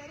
এই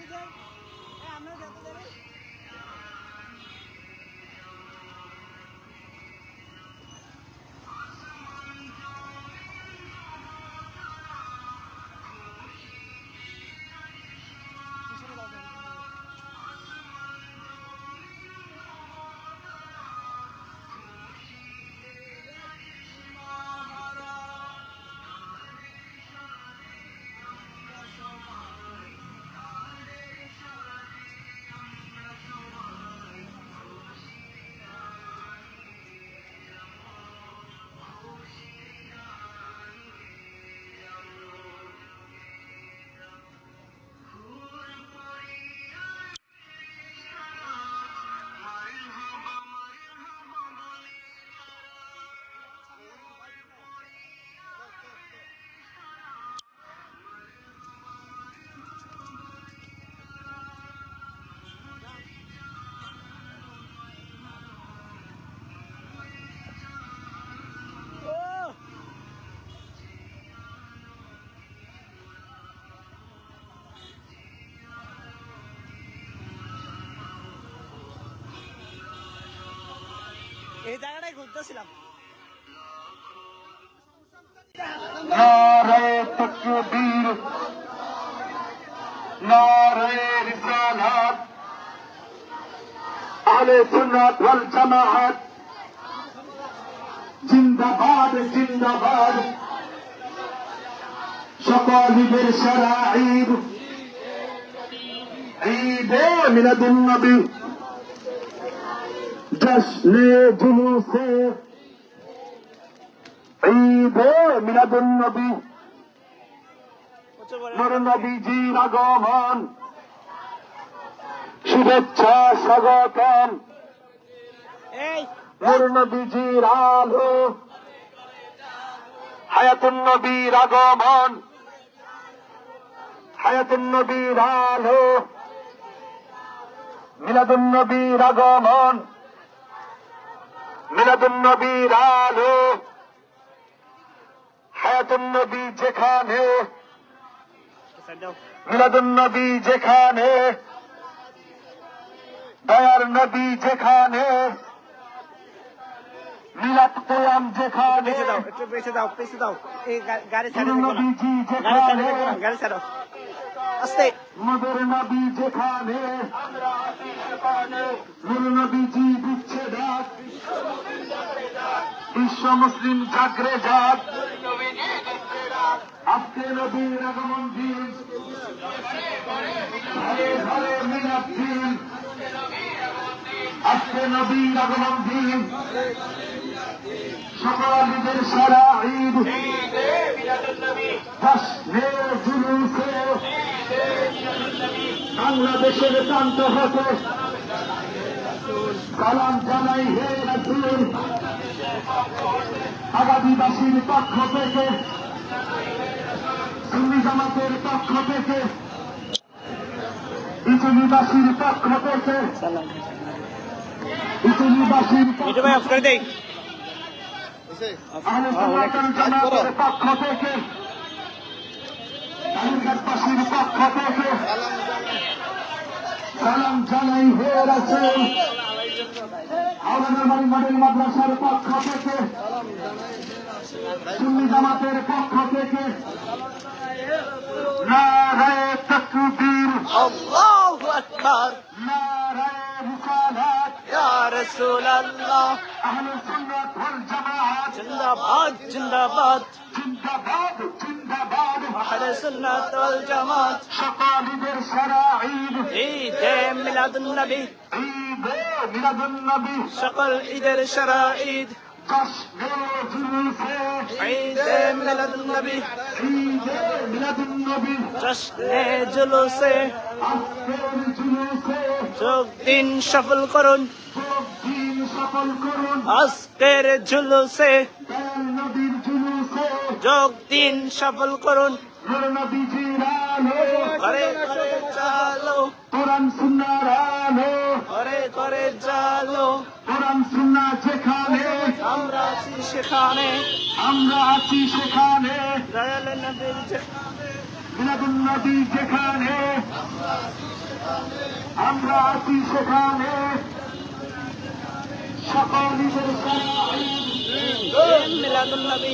জায়গাটাই ঘুরতেছিলাম নারে তকবীর নারে রিসালাত। আহলে সুন্নাত ওয়াল জামাআত জিন্দাবাদ জিন্দাবাদ। সকল ঈদের সারা ঈদ। ঈদে মিলাদুন জশ্নে জুলুসে ঈদে মিলাদুন নবী নবীজির আগমন শুভেচ্ছা স্বাগতম নবীজির আলো হায়াতুন নবীর আগমন হায়াতুন নবীর আলো মিলাদুন নবীর আগমন মিলাদুন নবীর আলো হায়াতুন নবী যেখানে সাইড দাও মিলাদুন নবী যেখানে দয়ার নবী যেখানে মিলাদ কোয়াম যেখানে একটু বেঁচে দাও বেঁচে দাও এই গাড়ি ছাড়ে গাড়ি গাড়ি আস্তে। নবী যেখানে নবীজি দিচ্ছে ডাক। বিশ্ব মুসলিম জাগরে যাক আজকে নবীর আগমন দিন। ঘরে ঘরে মিলাদ দিন। আজকে নবীর আগমন দিন। সকল সারা ঈদ। জুলুসে। বাংলাদেশের প্রান্ত হতে সালাম জানাই হে রাসূল। আগামীবাসীর পক্ষ থেকে সুন্নি জামাতের পক্ষ থেকে ইসুনিবাসীর পক্ষ থেকে ইসুনিবাসীর সুন্নাতুল জামাতের পক্ষ থেকে কালীঘাটবাসীর পক্ষ থেকে সালাম জানাই হে রাসূল। আওলাদের বাড়ি মডেল মাদ্রাসার পক্ষ থেকে সুন্নি জামাতের পক্ষ থেকে নারায়ে তাকবীর আল্লাহু আকবার। নারায়ে রিসালাত ইয়া রাসূলুল্লাহ। আহলে সুন্নাত ওয়াল জামাআত জিন্দাবাদ জিন্দাবাদ। জিন্দাবাদ জিন্দাবাদ। আহলে সুন্নাত ওয়াল জামাত। সকল সারা ঈদ ঈদে মিলাদুন নবী। নবী। সকল ঈদের সারা ঈদ জশ্নে জুলুসে। আজকের জুলুসে। যোগ দিন সফল করুন। আজকের জুলুসে। যোগ দিন সফল করুন। করে করে চালো। কোরআন আলো করে চালো কোরআন সুন্নাহ যেখানে আমরা আছি সেখানে আমরা আছি সেখানে দয়াল নবীর যে- মিলাদুন্নবী যেখানে আমরা আছি সেখানে সকল নিজের মিলাদুল নবী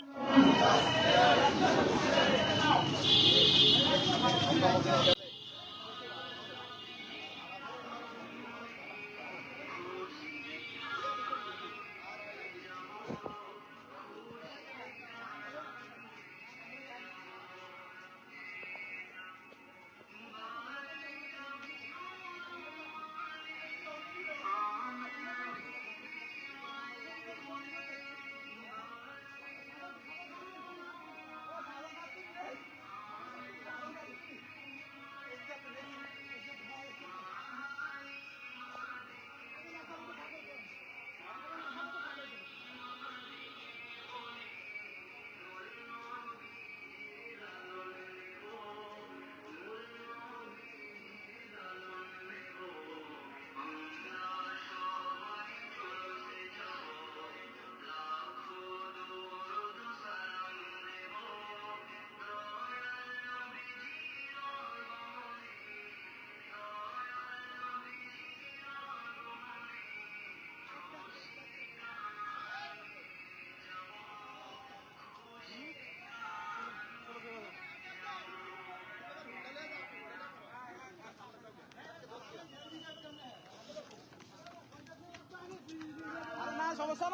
সমস্যা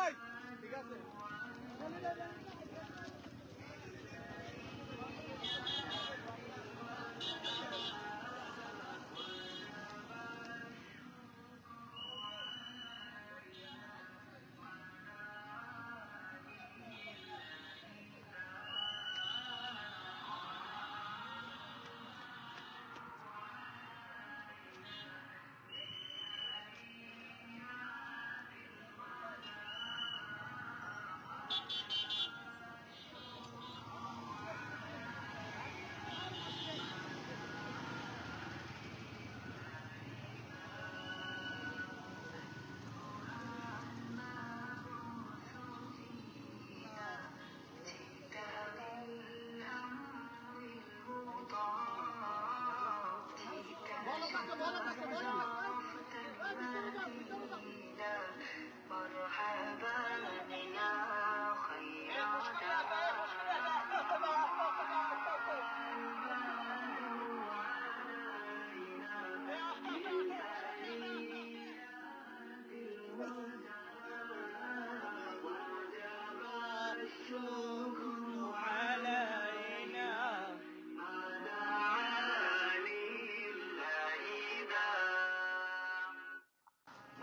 ঠিক আছে।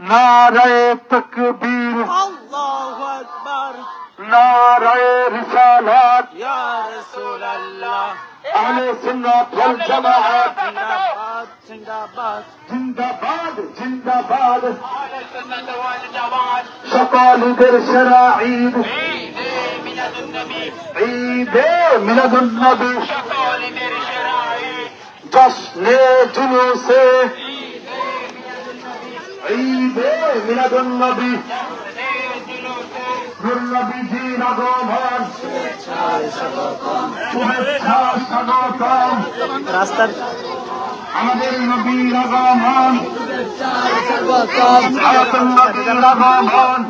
নারায় তকবীর আল্লাহু আকবার নারায় রিসালাত ইয়া রাসূল আল্লাহ আহলে সুন্নাত ওয়াল জামাআত জিন্দাবাদ জিন্দাবাদ জিন্দাবাদ আহলে সুন্নাত ওয়াল জামাআত সকলদের সেরা ঈদ মিলাদুন নবী সকলদের সেরা ঈদ জশ্নে জুলুসে ঈদে মিলাদুন নবী নূর নবীজির আগমন শুভেচ্ছা স্বাগতম। রাস্তার আমাদের নবীর আগমন আয়াতুল নবীর আগমন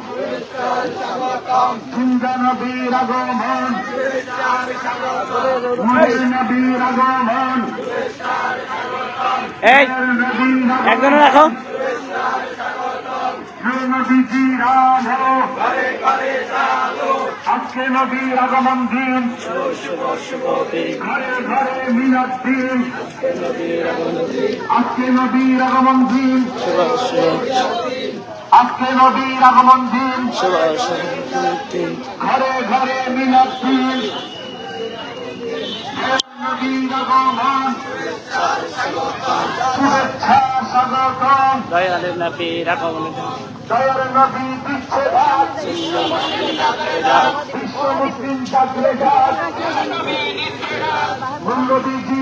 জিন্দা নবীর আগমন নবীর আগমন এই নবীর একজন রাখো। আজকে নবীর আগমন দিন। আজকে নবীর আগমন দিন। আজকে নবীর আগমন দিন। ঘরে ঘরে মিলাদ দিন। নবীর আগমন শুভেচ্ছা। স্বাগতম দয়ালে নবী বিশ্ব মুসলিম যাক নবীজি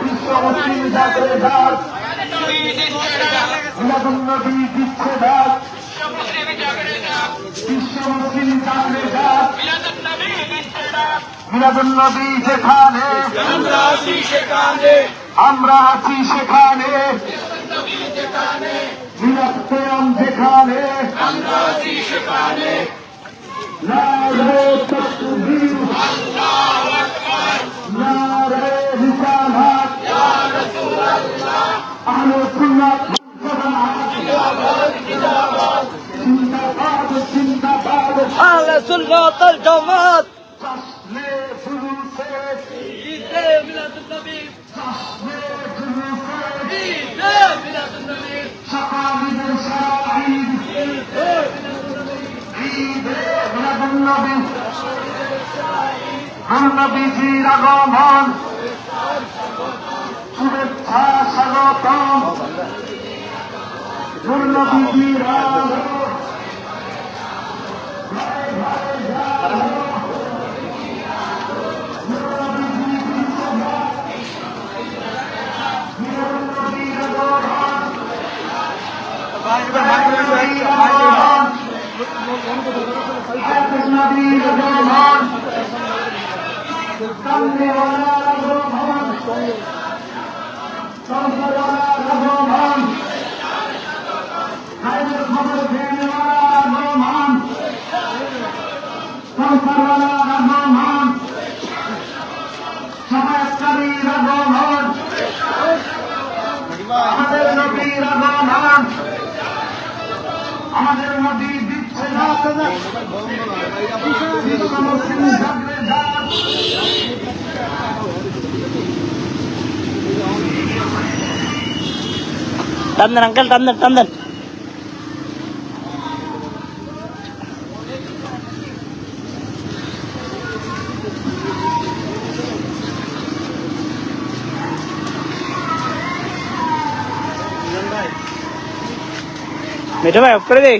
বিশ্ব মুসলিম জাগলে যাক মিলাদুন্নবী বিশ্ব মুসলিম জাগরে যাক মিলাদুন্নবী যেখানে আমরা আছি সেখানে। পেয়াম যেখানে। নারে তকবীর নারে রিসালাত আহলে সুন্নাত জিন্দাবাদ জিন্দাবাদ আহলে সুন্নাত ওয়াল জামাত জশ্নে জুলুসে ঈদে মিলাদুন নবী জশ্নে জুলুসে ঈদে মিলাদুন নবী নবীজির আগমন শুভেচ্ছা স্বাগতম নবীজির আগমন সংসারওয়ালা আগমন খাইরের తమ్దని అంకల్ తమ్దని తమ్దని మిఠాయి ఒక్కడే